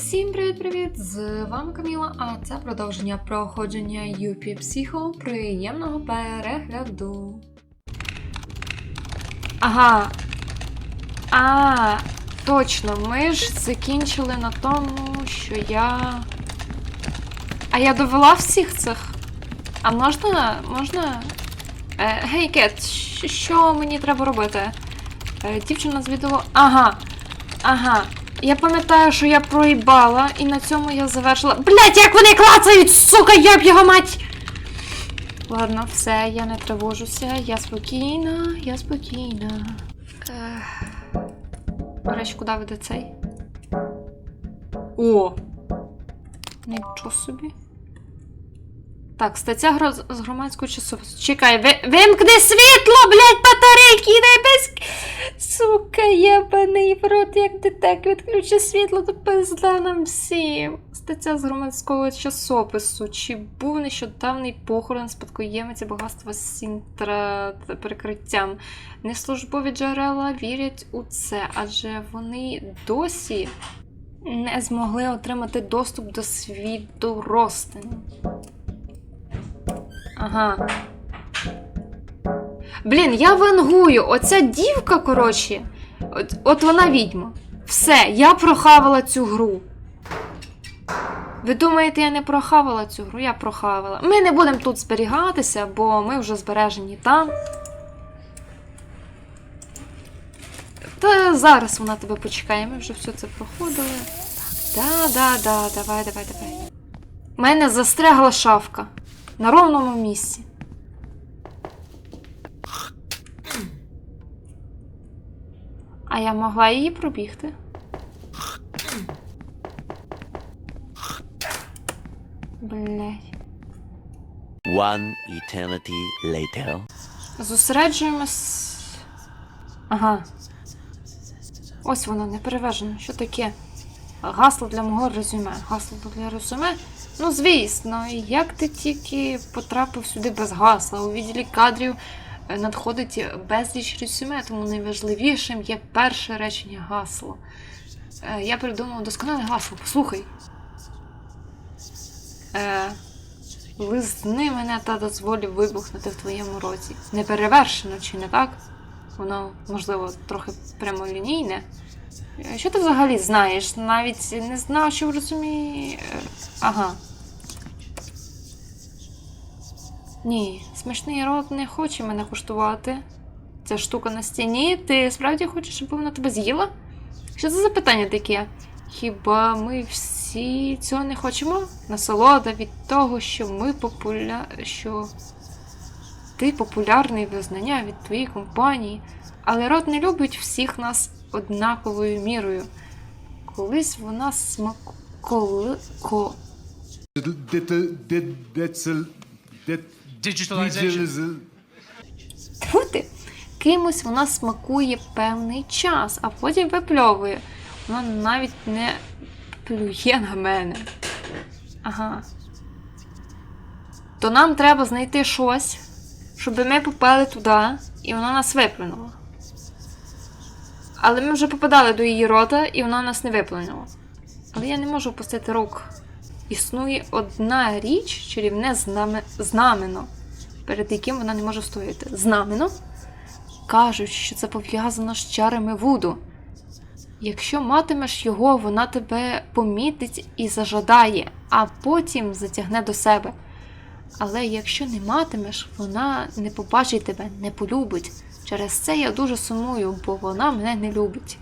Всім привіт-привіт! З вами Каміла, а це продовження проходження UP Psycho. Приємного перегляду. Ага. А, точно, ми ж закінчили на тому, що я. А я довела всіх цих. А можна. можна. Е, гей, Кет, що мені треба робити? Е, дівчина звідало. Ага. Ага. Я пам'ятаю, що я проїбала, і на цьому я завершила. Блять, як вони клацають, сука, я б його мать! Ладно, все, я не тривожуся, я спокійна, я спокійна. До речі, куди веде цей? О! Нічого собі. Так, стаття з громадського часопису. Чекай, ви... вимкни світло, блядь, батарейки, не без... Сука, єбаний в рот, як ти так відключи світло, то пизда нам всім. Стаття з громадського часопису. Чи був нещодавний похорон спадкоємиці багатства сінтра перекриттям? Неслужбові джерела вірять у це, адже вони досі не змогли отримати доступ до світу розтину. Ага. Блін, я вангую. Оця дівка, коротше. От, от вона відьма. Все, я прохавала цю гру. Ви думаєте, я не прохавала цю гру? Я прохавала. Ми не будемо тут зберігатися, бо ми вже збережені там. Та зараз вона тебе почекає, ми вже все це проходили. Да, да, да, давай, давай, давай. У мене застрягла шавка на ровному місці. А я могла її пробігти. Блять. One eternity later. Зосереджуємось. Ага. Ось воно, непереважено. Що таке? Гасло для мого резюме. Гасло для резюме? Ну, звісно, як ти тільки потрапив сюди без гасла? У відділі кадрів е, надходить безліч резюме, тому найважливішим є перше речення гасло. Е, Я придумав досконале гасло. Послухай. Е, Лизни мене та дозволю вибухнути в твоєму роті. Неперевершено, чи не так? Воно, можливо, трохи прямолінійне. Е, Що ти взагалі знаєш? Навіть не знав, що в розумі. е, Ага. Ні, смішний рот не хоче мене куштувати. Ця штука на стіні. Ти справді хочеш, щоб вона тебе з'їла? Що це за питання таке? Хіба ми всі цього не хочемо? Насолода від того, що ми популя... що ти популярний визнання від твоєї компанії, але рот не любить всіх нас однаковою мірою. Колись вона смак... Коли... Ко... Digitalization. Кимось вона смакує певний час, а потім випльовує. Вона навіть не плює на мене. Ага. То нам треба знайти щось, щоб ми попали туди, і вона нас виплюнула. Але ми вже попадали до її рота, і вона нас не виплюнула. Але я не можу опустити рук. Існує одна річ, чарівне знаме... знамено, перед яким вона не може стояти. Знамено? Кажуть, що це пов'язано з чарами Вуду. Якщо матимеш його, вона тебе помітить і зажадає, а потім затягне до себе. Але якщо не матимеш, вона не побачить тебе, не полюбить. Через це я дуже сумую, бо вона мене не любить.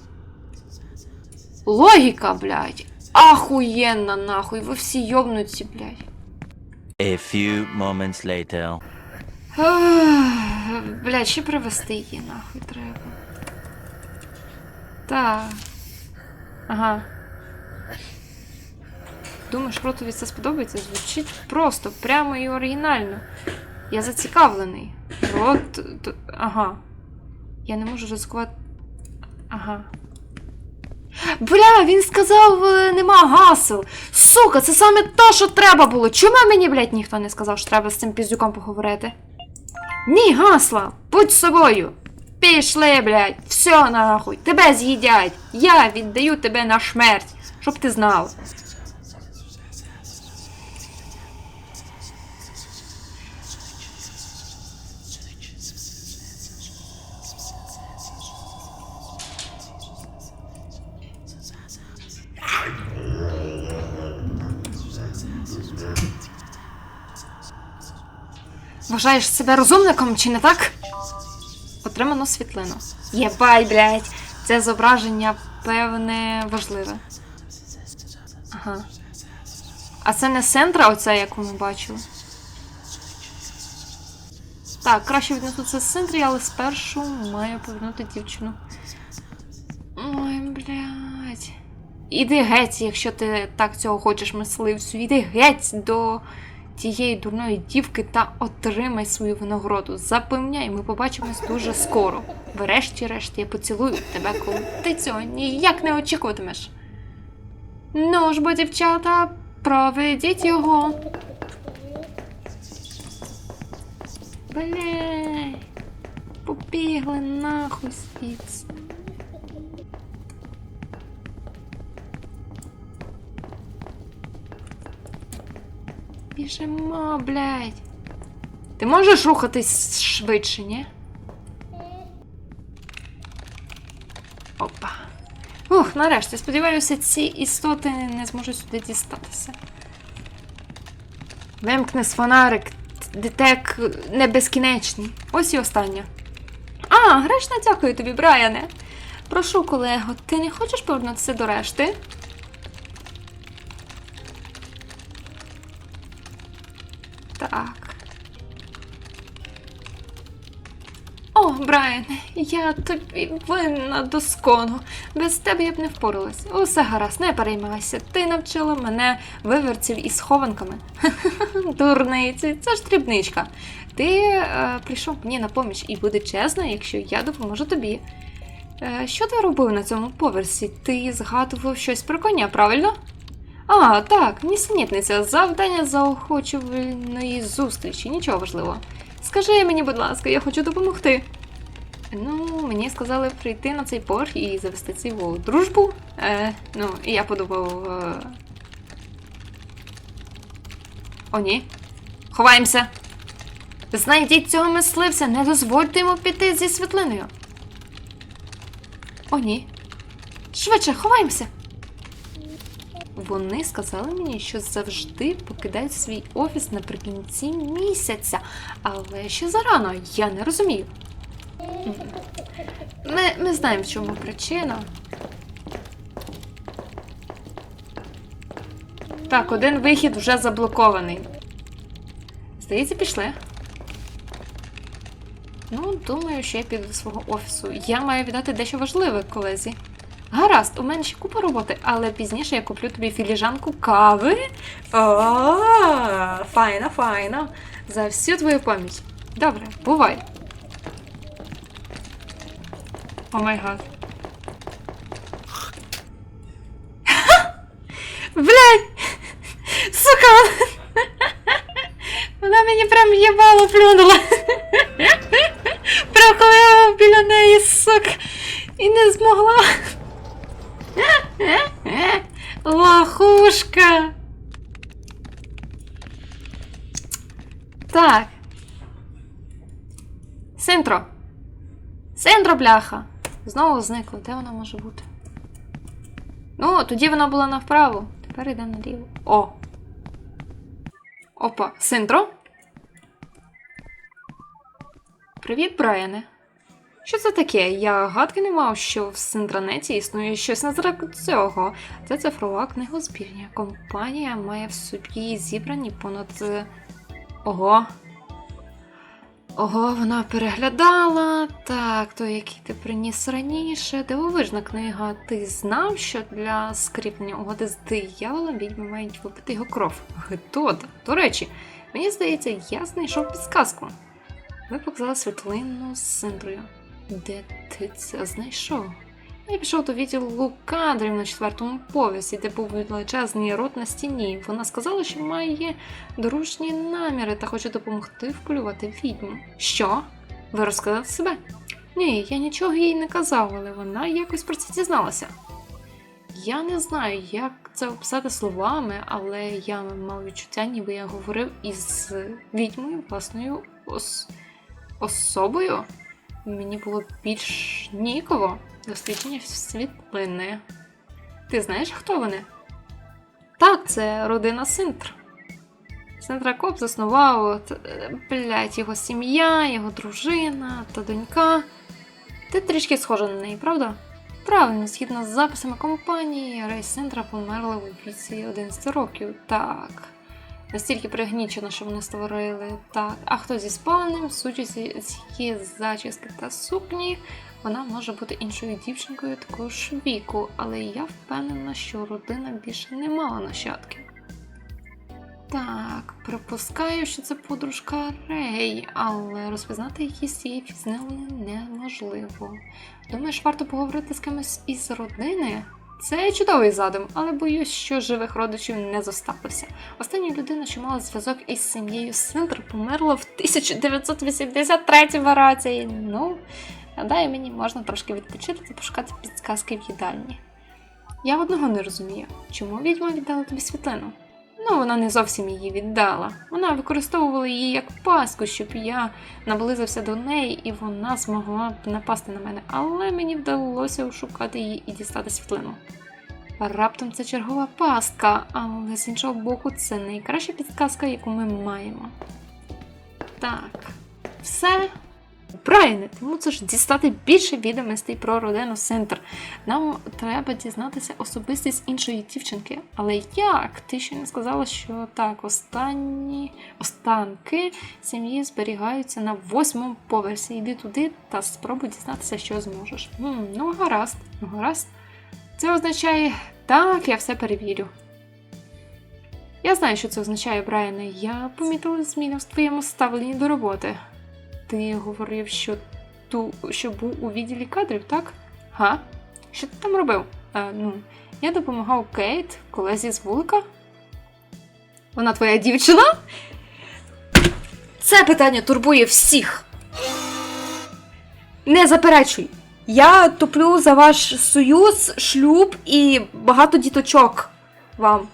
Логіка, блядь. Ахуєнна нахуй, ви всі йобнуті, блядь. A few moments later. Блядь, ще привезти її нахуй треба. Так. Ага. Думаєш, ротові це сподобається? Звучить просто, прямо і оригінально. Я зацікавлений. Рот. Ага. Я не можу ризикувати. Ага. Бля, він сказав, е, нема гасел. Сука, це саме то, що треба було. Чому мені, блядь, ніхто не сказав, що треба з цим піздюком поговорити? Ні, гасла, будь собою. Пішли, блядь, все нахуй, тебе з'їдять. Я віддаю тебе на смерть. Щоб ти знав. Вважаєш себе розумником чи не так? Отримано світлину. Єбай, блядь, це зображення, певне, важливе. Ага. А це не центра, оця, яку ми бачили. Так, краще віднесу це з центрі, але спершу маю повернути дівчину. Ой, блядь. Іди геть, якщо ти так цього хочеш, мисливцю. Іди геть до тієї дурної дівки та отримай свою винагороду. Запевняй, ми побачимось дуже скоро. Врешті-решт я поцілую тебе, коли ти цього ніяк не очікуватимеш. Ну ж бо, дівчата, проведіть його. Бля, побігли нахуй звідси. Біжимо, блядь. Ти можеш рухатись швидше, ні? Опа. Ух, нарешті, сподіваюся, ці істоти не зможуть сюди дістатися. Вимкни фонарик, детек не безкінечний. Ось і остання. А, гречно дякую тобі, Брайане. Прошу, колего, ти не хочеш повернутися до решти? Так. О, Брайан, я тобі винна доскону. Без тебе я б не впоралась. Усе гаразд, не переймайся. Ти навчила мене виверців із схованками. Дурниці, це ж дрібничка. Ти е, прийшов мені на поміч і буде чесно, якщо я допоможу тобі. Е, що ти робив на цьому поверсі? Ти згадував щось про коня, правильно? А, так, нісенітниця, завдання заохочувальної зустрічі, нічого важливого. Скажи мені, будь ласка, я хочу допомогти. Ну, мені сказали прийти на цей поверх і завести цю дружбу. Е, ну, і я подумав. Е... О, ні. Ховаємося. Знайдіть цього мисливця, не дозвольте йому піти зі світлиною. О, ні. Швидше, ховаємося. Вони сказали мені, що завжди покидають свій офіс наприкінці місяця. Але ще зарано, я не розумію. Ми, ми знаємо, в чому причина. Так, один вихід вже заблокований. Здається, пішли. Ну, думаю, що я піду до свого офісу. Я маю віддати дещо важливе, колезі. Гаразд, у мене ще купа роботи, але пізніше я куплю тобі філіжанку кави. О, файна, файна. За всю твою поміч. Добре, бувай. О май гад. Блядь! Сука! Вона мені прям їбало плюнула. Прям біля неї, сука. І не змогла. Лохушка. Так. Синтро. Синтро, бляха. Знову зникла. Де вона може бути? Ну, тоді вона була навправо. Тепер йдемо наліво. О. Опа, Синтро. Привіт, Брайане. Що це таке? Я гадки не мав, що в Синтранеті існує щось на зразок цього. Це цифрова книгозбірня. Компанія має в собі зібрані понад. е, Ого. Ого, вона переглядала. Так, той, який ти приніс раніше. Дивовижна книга. Ти знав, що для скріплення угоди з дияволом відьми мають випити його кров? Гетода. До речі, мені здається, я знайшов підсказку. Ви показали світлину з Синдрою. Де ти це знайшов? Я пішов до відділу кадрів на четвертому поверсі, де був величезний рот на стіні. Вона сказала, що має дорожні наміри та хоче допомогти вполювати відьму. Що? Ви розказали себе? Ні, я нічого їй не казав, але вона якось про це дізналася. Я не знаю, як це описати словами, але я мав відчуття, ніби я говорив із відьмою власною ос... особою. Мені було більш ніково дослідження світлини. Ти знаєш, хто вони? Так, це родина Синтр. Синтра Коп заснував е, блядь, його сім'я, його дружина та донька. Ти трішки схожа на неї, правда? Правильно, згідно з записами компанії, Рейс Сентра померла у віці 11 років. Так. Настільки пригнічено, що вони створили. Так. А хто зі спаленим, судячи з зачіски та сукні, вона може бути іншою дівчинкою такого ж віку, але я впевнена, що родина більше не мала нащадків. Так, припускаю, що це подружка Рей, але розпізнати її з цієї фізнелої неможливо. Думаєш, варто поговорити з кимось із родини? Це чудовий задум, але боюсь, що живих родичів не зосталося. Остання людина, що мала зв'язок із сім'єю Синтер, померла в 1983 році. Ну, гадаю, мені можна трошки відпочити та пошукати підсказки в їдальні. Я одного не розумію, чому відьма віддала тобі світлину? Ну, вона не зовсім її віддала. Вона використовувала її як паску, щоб я наблизився до неї, і вона змогла б напасти на мене, але мені вдалося ошукати її і дістати світлину. Раптом це чергова пастка, але з іншого боку, це найкраща підказка, яку ми маємо. Так, все. Брайане, тому це ж дістати більше відомостей про родину Синтер. Нам треба дізнатися особистість іншої дівчинки. Але як? Ти ще не сказала, що так, останні останки сім'ї зберігаються на восьмому поверсі. Йди туди та спробуй дізнатися, що зможеш. М, ну, гаразд, ну гаразд. Це означає, так, я все перевірю. Я знаю, що це означає, Брайане. Я помітила зміни в твоєму ставленні до роботи. Ти говорив, що ту, що був у відділі кадрів, так? Га? Що ти там робив? А, ну, я допомагав Кейт, колезі з вулика. Вона твоя дівчина? Це питання турбує всіх. Не заперечуй. Я топлю за ваш союз, шлюб і багато діточок вам.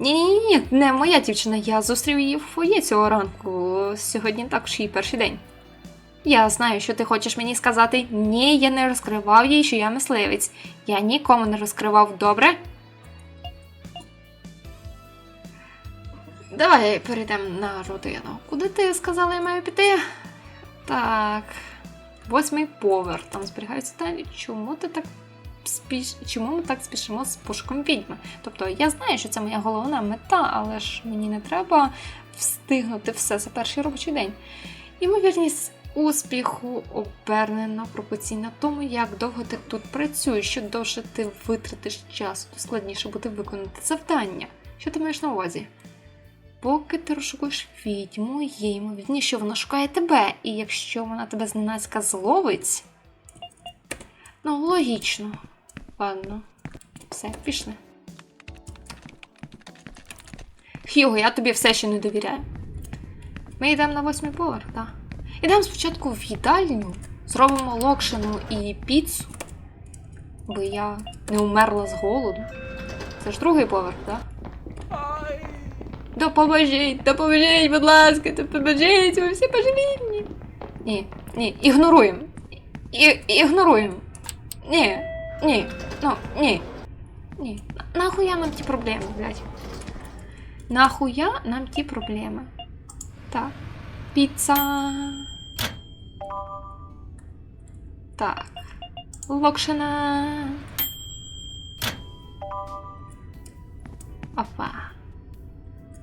Ні, ні, ні, не моя дівчина. Я зустрів її в фоє цього ранку. Сьогодні також її перший день. Я знаю, що ти хочеш мені сказати. Ні, я не розкривав їй, що я мисливець. Я нікому не розкривав, добре? Давай перейдемо на родину. Куди ти сказала, я маю піти? Так. Восьмий поверх. Там зберігаються далі. Чому ти так спіш... Чому ми так спішимо з пошуком відьми? Тобто я знаю, що це моя головна мета, але ж мені не треба встигнути все за перший робочий день. Ймовірність успіху обернена пропорційна тому, як довго ти тут працюєш, що довше ти витратиш час, то складніше буде виконати завдання. Що ти маєш на увазі? Поки ти розшукуєш відьму, є ймовірність, що вона шукає тебе, і якщо вона тебе зненацька зловить. Ну, логічно. Ладно. Все, пішли. Хьюго, я тобі все ще не довіряю. Ми йдемо на восьмий поверх, так? Ідемо спочатку в їдальню, зробимо локшину і піцу, бо я не умерла з голоду. Це ж другий поверх, так? Допоможіть, допоможіть, будь ласка, допоможіть, ви всі божевільні. Ні, ні, ігноруємо. І, ігноруємо. Ні, ні, ну, ні. Ні. На- Нахуя нам ті проблеми, блядь? Нахуя нам ті проблеми? Так. Піца. Так. Локшина. Опа.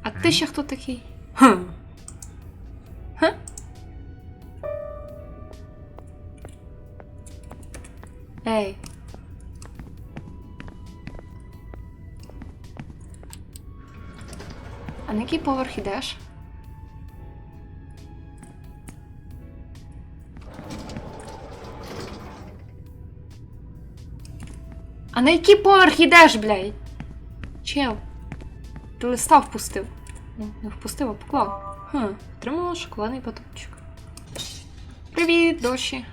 А ти ще хто такий? Хм. Ха? Ей. На який поверх ідеш? А на який поверх ідеш, блядь? Чел. Ти листа впустив. Ну, не впустив, а поклав. Хм, отримала шоколадний батончик. Привіт, дощі.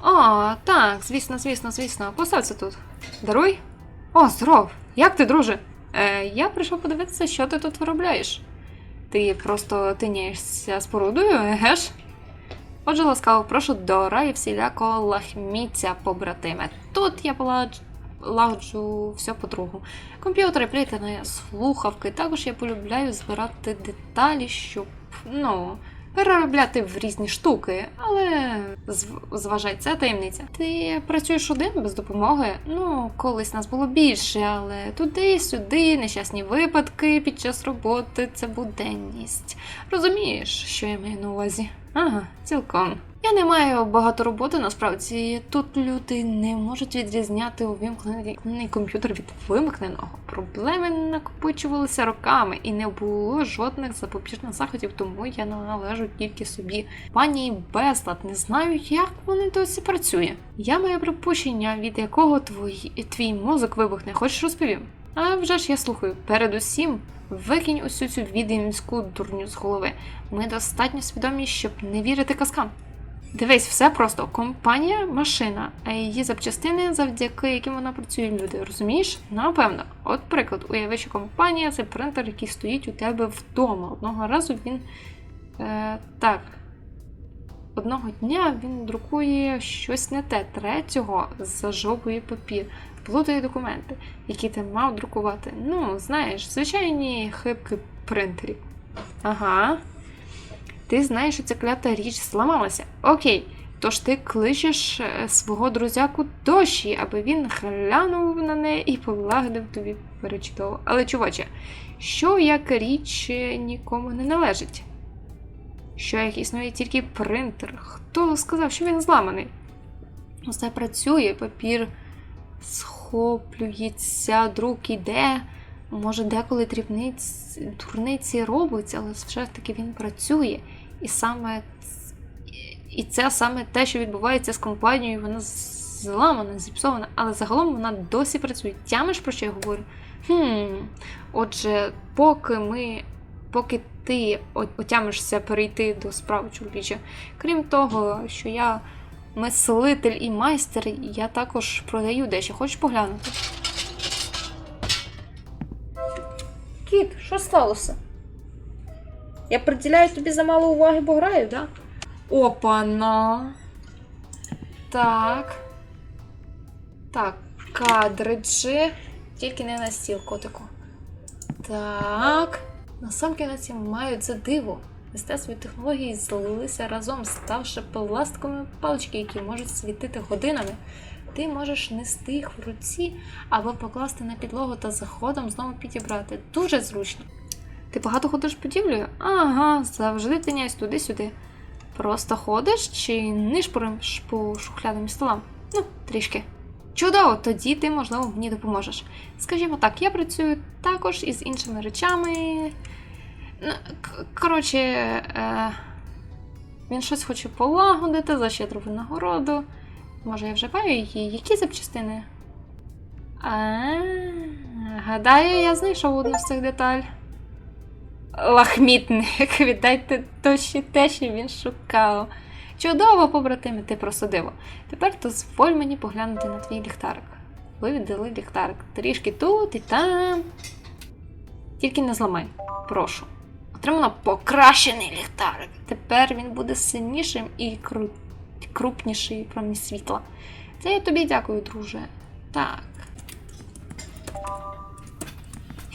О, так, звісно, звісно, звісно. Постав це тут. Даруй. О, здоров! Як ти, друже? Е, я прийшов подивитися, що ти тут виробляєш. Ти просто тиняєшся спорудою, еге ж? Отже, ласкаво прошу до раю всілякого лахміття, побратиме. Тут я поладж... лагоджу все по-другу. Комп'ютери, плітини, слухавки. Також я полюбляю збирати деталі, щоб, ну, переробляти в різні штуки, але зв- зважай, це таємниця. Ти працюєш один без допомоги? Ну, колись нас було більше, але туди-сюди, нещасні випадки під час роботи це буденність. Розумієш, що я маю на увазі? Ага, цілком. Я не маю багато роботи, насправді тут люди не можуть відрізняти увімкнений комп'ютер від вимкненого. Проблеми накопичувалися роками, і не було жодних запобіжних заходів, тому я належу тільки собі. Пані Безлад, не знаю, як вони досі працює. Я маю припущення, від якого твій, твій мозок вибухне. Хочеш розповім? А вже ж я слухаю. Передусім, викинь усю цю відімську дурню з голови. Ми достатньо свідомі, щоб не вірити казкам. Дивись, все просто. Компанія машина, а її запчастини, завдяки яким вона працює люди. Розумієш? Напевно. От приклад, уяви, що компанія це принтер, який стоїть у тебе вдома. Одного разу він. Е, так. Одного дня він друкує щось не те, третього зажовує папір, плутає документи, які ти мав друкувати. Ну, знаєш, звичайні хибки принтерів. Ага. Ти знаєш, що ця клята річ зламалася. Окей. Тож ти кличеш е, свого друзяку дощі, аби він глянув на неї і полагодив тобі перечудово. Але, чуваче, що як річ е, нікому не належить? Що як існує тільки принтер? Хто сказав, що він зламаний? Усе працює, папір схоплюється, друк іде. Може, деколи дрібниць, дурниці робиться, але все ж таки він працює. І саме і це саме те, що відбувається з компанією, вона зламана, зіпсована, але загалом вона досі працює. Тямиш, про що я говорю? Хм. Отже, поки ми. Поки ти отямишся перейти до справи чоловіча, крім того, що я мислитель і майстер, я також продаю дещо. Хочеш поглянути? Кіт, що сталося? Я приділяю тобі замало уваги, бо граю, да? Опана. Так. Так, картриджі. Тільки не на стіл, котику. Так. Насамкінець мають за диво. Мистецтво і технології злилися разом, ставши пластиковими палички, які можуть світити годинами. Ти можеш нести їх в руці або покласти на підлогу та заходом знову підібрати. Дуже зручно. Ти багато ходиш будівлею? Ага, завжди тиняюсь туди-сюди. Просто ходиш чи нишпориш по шухлядам і столам? Ну, трішки. Чудово, тоді ти, можливо, мені допоможеш. Скажімо так, я працюю також із іншими речами. Ну, Коротше, е, він щось хоче полагодити за щедру винагороду. Може, я вживаю її? Які запчастини? А, гадаю, я знайшов одну з цих деталь. Лахмітник, віддайте точі те, що він шукав. Чудово, побратиме, ти просто диво. Тепер дозволь мені поглянути на твій ліхтарик. Ви віддали ліхтарик трішки тут і там. Тільки не зламай, прошу. Отримано покращений ліхтарик. Тепер він буде сильнішим і кру... крупніший промінь світла. Це я тобі дякую, друже. Так.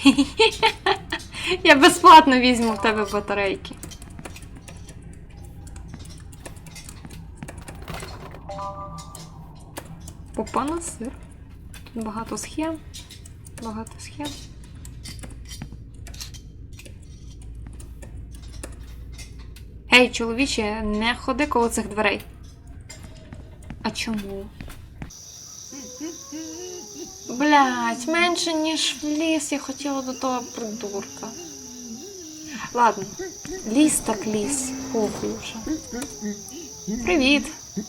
Я безплатно візьму в тебе батарейки. Опа на сир. Тут багато схем. Багато схем. Гей, чоловіче, не ходи коло цих дверей. А чому? Блять, менше ніж в ліс, я хотіла до того придурка. Ладно, ліс так ліс, похуй вже. Привіт.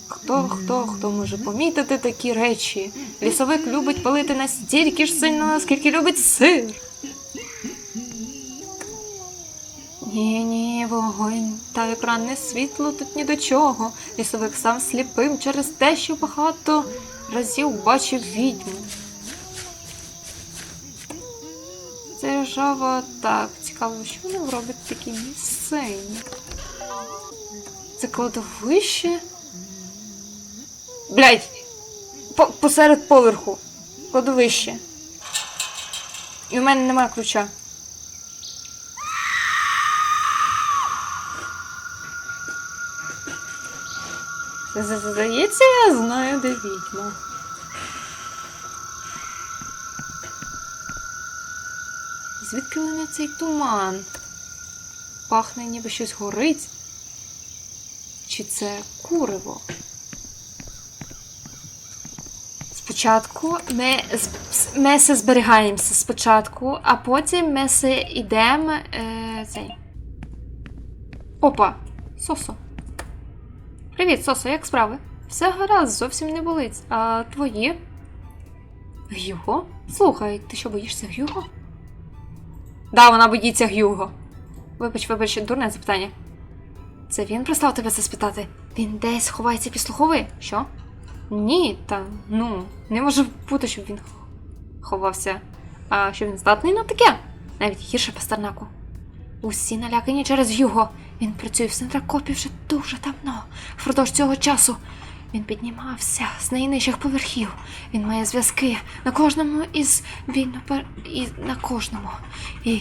Хто, хто, хто може помітити такі речі? Лісовик любить палити настільки ж сильно, наскільки любить сир. Ні, ні, вогонь та екранне світло тут ні до чого. Лісовик сам сліпим через те, що багато разів бачив відьму. Це так. Цікаво, що вони роблять такі місцені. Це кладовище. Блять! По посеред поверху. Кладовище. І у мене немає ключа. Здається, я знаю, де відьма. Звідки мене цей туман? Пахне, ніби щось горить. Чи це куриво? Спочатку ми, ми се зберігаємося спочатку, а потім ми йдемо. Е, цей. Опа! Сосо. Привіт, Сосо, як справи? Все гаразд, зовсім не болить. А твої? Гюго? Слухай, ти що боїшся Гюго? Да, вона боїться Гюго. Вибач, вибач, дурне запитання. Це він прислав тебе це спитати? Він десь ховається під слухови? Що? Ні, та ну, не може бути, щоб він ховався. А що він здатний на таке? Навіть гірше пастернаку. Усі налякані через Юго. Він працює в Сентракопі вже дуже давно. Впродовж цього часу він піднімався з найнижчих поверхів. Він має зв'язки на кожному із вільно пер... і на кожному. І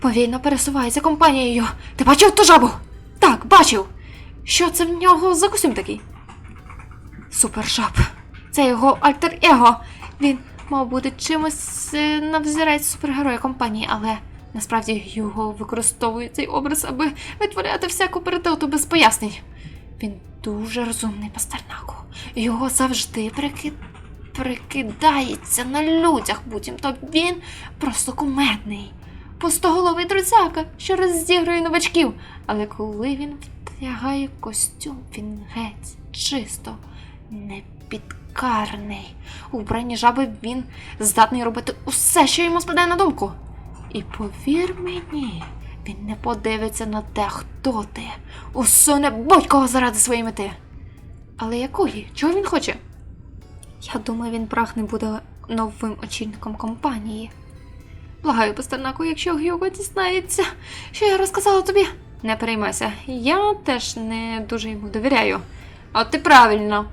повільно пересувається компанією. Ти бачив ту жабу? Так, бачив. Що це в нього за костюм такий? Супершап. Це його альтер-его. Він мав бути чимось е, на взірець супергероя компанії, але насправді його використовує цей образ, аби витворяти всяку передоту без пояснень. Він дуже розумний пастернаку. Його завжди прики... прикидається на людях, буцімто він просто кумедний. Пустоголовий друзяка, що розігрує новачків. Але коли він втягає костюм, він геть чисто непідкарний. У вбранні жаби він здатний робити усе, що йому спадає на думку. І повір мені, він не подивиться на те, хто ти. Усуне будь-кого заради своєї мети. Але якої? Чого він хоче? Я думаю, він прагне буде новим очільником компанії. Благаю, Пастернаку, якщо Гюго дізнається, що я розказала тобі. Не переймайся, я теж не дуже йому довіряю. От ти правильно.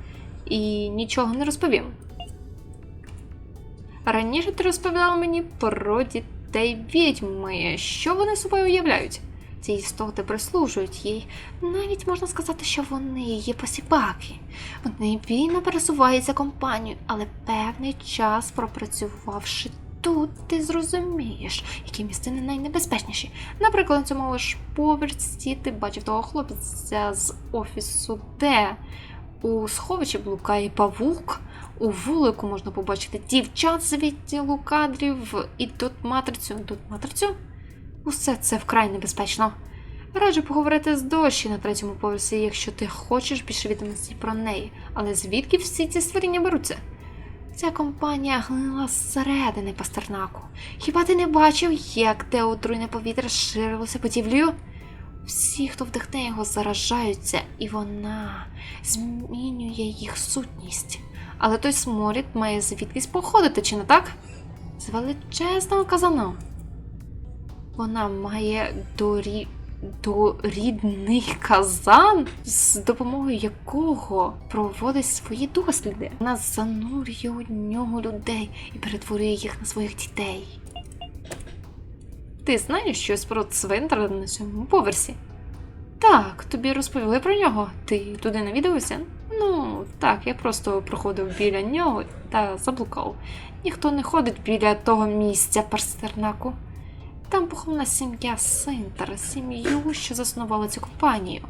І нічого не розповім. Раніше ти розповідала мені про дітей відьми. Що вони собою уявляють? Ці істоти прислужують їй. Навіть можна сказати, що вони її посіпаки. Вони вільно пересуваються компанією, але певний час пропрацювавши тут, ти зрозумієш, які місцини найнебезпечніші. Наприклад, на цьому ж поверсі ти бачив того хлопця з офісу, де у сховищі блукає павук. У вулику можна побачити дівчат з відділу кадрів і тут матрицю, тут матрицю. Усе це вкрай небезпечно. Раджу поговорити з дощі на третьому поверсі, якщо ти хочеш більше відомостей про неї. Але звідки всі ці створіння беруться? Ця компанія гнила зсередини пастернаку. Хіба ти не бачив, як те отруйне повітря ширилося будівлею? Всі, хто вдихне його, заражаються, і вона змінює їх сутність. Але той сморід має звідкись походити, чи не так? З величезного казану. Вона має дорі... дорідний казан, з допомогою якого проводить свої досліди. Вона занурює у нього людей і перетворює їх на своїх дітей. Ти знаєш щось про цвинтар на сьомому поверсі? Так, тобі розповіли про нього. Ти туди навідався? Ну, так, я просто проходив біля нього та заблукав. Ніхто не ходить біля того місця Пастернаку. Там похована сім'я Синтер, сім'ю, що заснувала цю компанію.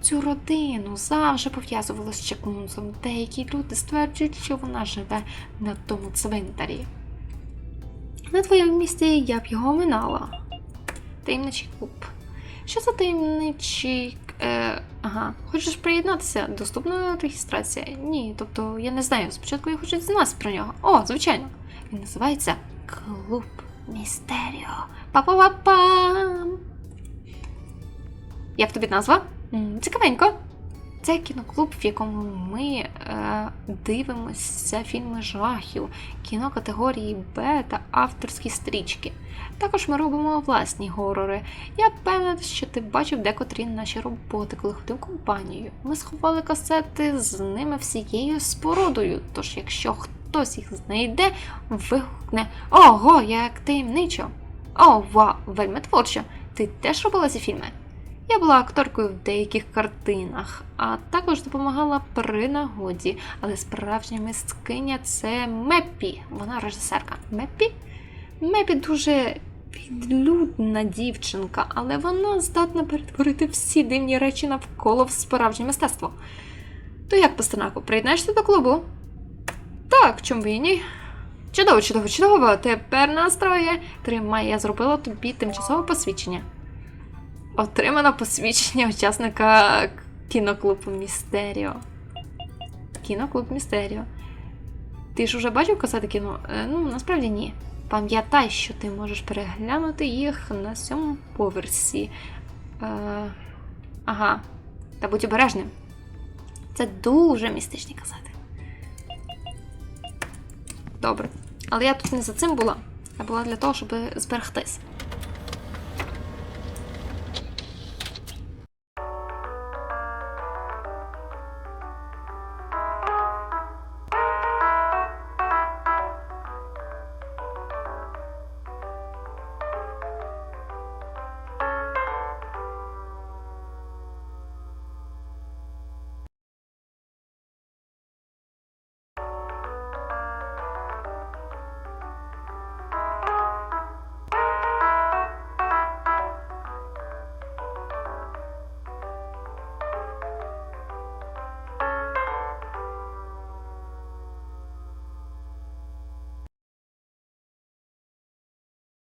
Цю родину завжди пов'язували з Чекмунсом. Деякі люди стверджують, що вона живе на тому цвинтарі. На твоєму місці я б його минала. Таємничий клуб. Що за таємничий. Е, ага, хочеш приєднатися? Доступна реєстрація? Ні, тобто я не знаю. Спочатку я хочу дізнатися про нього. О, звичайно. Він називається Клуб Містеріо. Па-па-па-пам! Як тобі назва? Цікавенько. Це кіноклуб, в якому ми е, дивимося фільми жахів, кіно категорії Б та авторські стрічки. Також ми робимо власні горори. Я певна, що ти бачив декотрі наші роботи, коли ходив компанією. Ми сховали касети з ними всією спорудою. Тож, якщо хтось їх знайде, вигукне Ого, як таємничо! О, ва, вельми творчо! Ти теж робила ці фільми? Я була акторкою в деяких картинах, а також допомагала при нагоді. Але справжня мисткиня це Меппі. Вона режисерка. Меппі? Меппі дуже підлюдна дівчинка, але вона здатна перетворити всі дивні речі навколо в справжнє мистецтво. То як, пастернаку, приєднаєшся до клубу? Так, чому і ні? Чудово, чудово, чудово. Тепер настроє. Тримай, я зробила тобі тимчасове посвідчення. Отримано посвідчення учасника кіноклубу Містеріо. Кіноклуб Містеріо. Ти ж уже бачив касети кіно? Е, ну, насправді ні. Пам'ятай, що ти можеш переглянути їх на сьомому поверсі. Е, ага. Та будь обережним. Це дуже містичні касети. Добре. Але я тут не за цим була. Я була для того, щоб зберегтись.